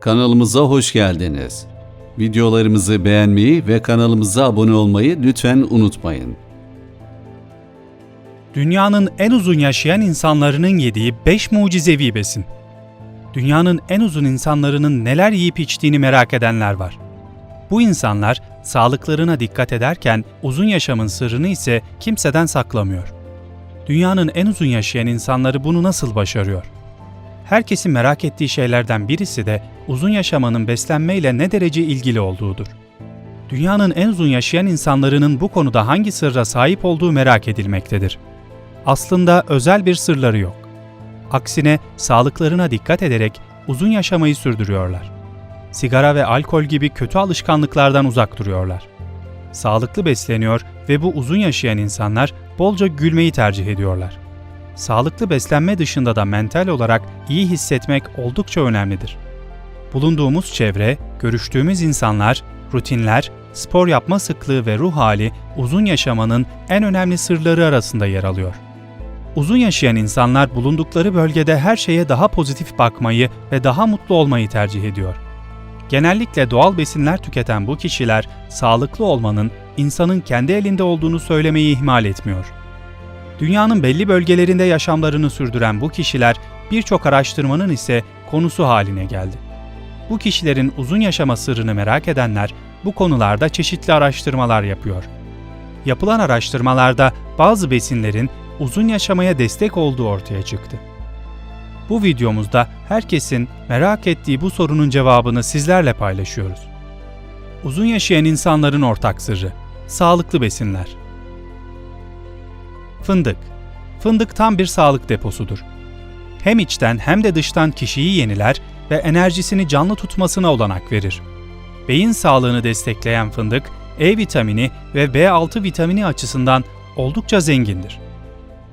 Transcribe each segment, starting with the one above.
Kanalımıza hoş geldiniz. Videolarımızı beğenmeyi ve kanalımıza abone olmayı lütfen unutmayın. Dünyanın en uzun yaşayan insanlarının yediği 5 mucizevi besin. Dünyanın en uzun insanlarının neler yiyip içtiğini merak edenler var. Bu insanlar sağlıklarına dikkat ederken uzun yaşamın sırrını ise kimseden saklamıyor. Dünyanın en uzun yaşayan insanları bunu nasıl başarıyor? Herkesin merak ettiği şeylerden birisi de uzun yaşamanın beslenmeyle ne derece ilgili olduğudur. Dünyanın en uzun yaşayan insanlarının bu konuda hangi sırra sahip olduğu merak edilmektedir aslında özel bir sırları yok. Aksine sağlıklarına dikkat ederek uzun yaşamayı sürdürüyorlar. Sigara ve alkol gibi kötü alışkanlıklardan uzak duruyorlar. Sağlıklı besleniyor ve bu uzun yaşayan insanlar bolca gülmeyi tercih ediyorlar. Sağlıklı beslenme dışında da mental olarak iyi hissetmek oldukça önemlidir. Bulunduğumuz çevre, görüştüğümüz insanlar, rutinler, spor yapma sıklığı ve ruh hali uzun yaşamanın en önemli sırları arasında yer alıyor. Uzun yaşayan insanlar bulundukları bölgede her şeye daha pozitif bakmayı ve daha mutlu olmayı tercih ediyor. Genellikle doğal besinler tüketen bu kişiler sağlıklı olmanın insanın kendi elinde olduğunu söylemeyi ihmal etmiyor. Dünyanın belli bölgelerinde yaşamlarını sürdüren bu kişiler birçok araştırmanın ise konusu haline geldi. Bu kişilerin uzun yaşama sırrını merak edenler bu konularda çeşitli araştırmalar yapıyor. Yapılan araştırmalarda bazı besinlerin uzun yaşamaya destek olduğu ortaya çıktı. Bu videomuzda herkesin merak ettiği bu sorunun cevabını sizlerle paylaşıyoruz. Uzun yaşayan insanların ortak sırrı sağlıklı besinler. Fındık. Fındık tam bir sağlık deposudur. Hem içten hem de dıştan kişiyi yeniler ve enerjisini canlı tutmasına olanak verir. Beyin sağlığını destekleyen fındık, E vitamini ve B6 vitamini açısından oldukça zengindir.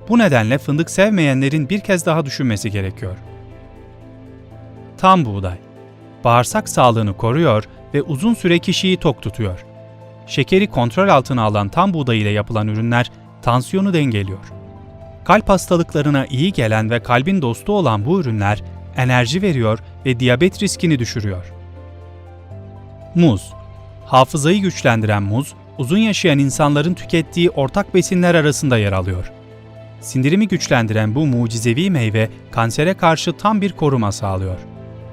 Bu nedenle fındık sevmeyenlerin bir kez daha düşünmesi gerekiyor. Tam buğday. Bağırsak sağlığını koruyor ve uzun süre kişiyi tok tutuyor. Şekeri kontrol altına alan tam buğday ile yapılan ürünler tansiyonu dengeliyor. Kalp hastalıklarına iyi gelen ve kalbin dostu olan bu ürünler enerji veriyor ve diyabet riskini düşürüyor. Muz. Hafızayı güçlendiren muz, uzun yaşayan insanların tükettiği ortak besinler arasında yer alıyor. Sindirimi güçlendiren bu mucizevi meyve kansere karşı tam bir koruma sağlıyor.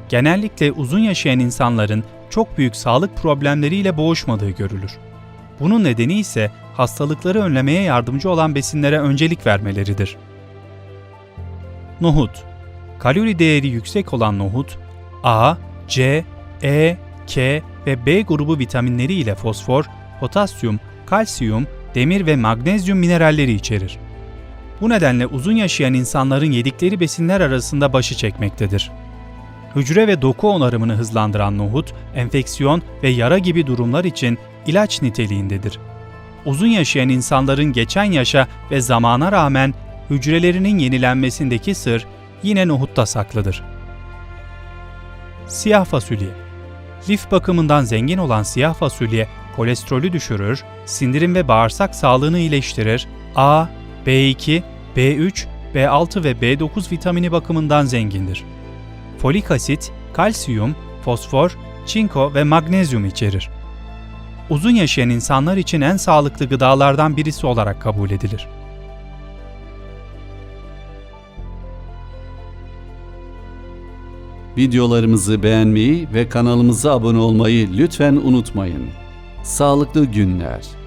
Genellikle uzun yaşayan insanların çok büyük sağlık problemleriyle boğuşmadığı görülür. Bunun nedeni ise hastalıkları önlemeye yardımcı olan besinlere öncelik vermeleridir. Nohut Kalori değeri yüksek olan nohut, A, C, E, K ve B grubu vitaminleri ile fosfor, potasyum, kalsiyum, demir ve magnezyum mineralleri içerir. Bu nedenle uzun yaşayan insanların yedikleri besinler arasında başı çekmektedir. Hücre ve doku onarımını hızlandıran nohut, enfeksiyon ve yara gibi durumlar için ilaç niteliğindedir. Uzun yaşayan insanların geçen yaşa ve zamana rağmen hücrelerinin yenilenmesindeki sır yine nohutta saklıdır. Siyah fasulye Lif bakımından zengin olan siyah fasulye kolesterolü düşürür, sindirim ve bağırsak sağlığını iyileştirir, A, B2, B3, B6 ve B9 vitamini bakımından zengindir. Folik asit, kalsiyum, fosfor, çinko ve magnezyum içerir. Uzun yaşayan insanlar için en sağlıklı gıdalardan birisi olarak kabul edilir. Videolarımızı beğenmeyi ve kanalımıza abone olmayı lütfen unutmayın. Sağlıklı günler.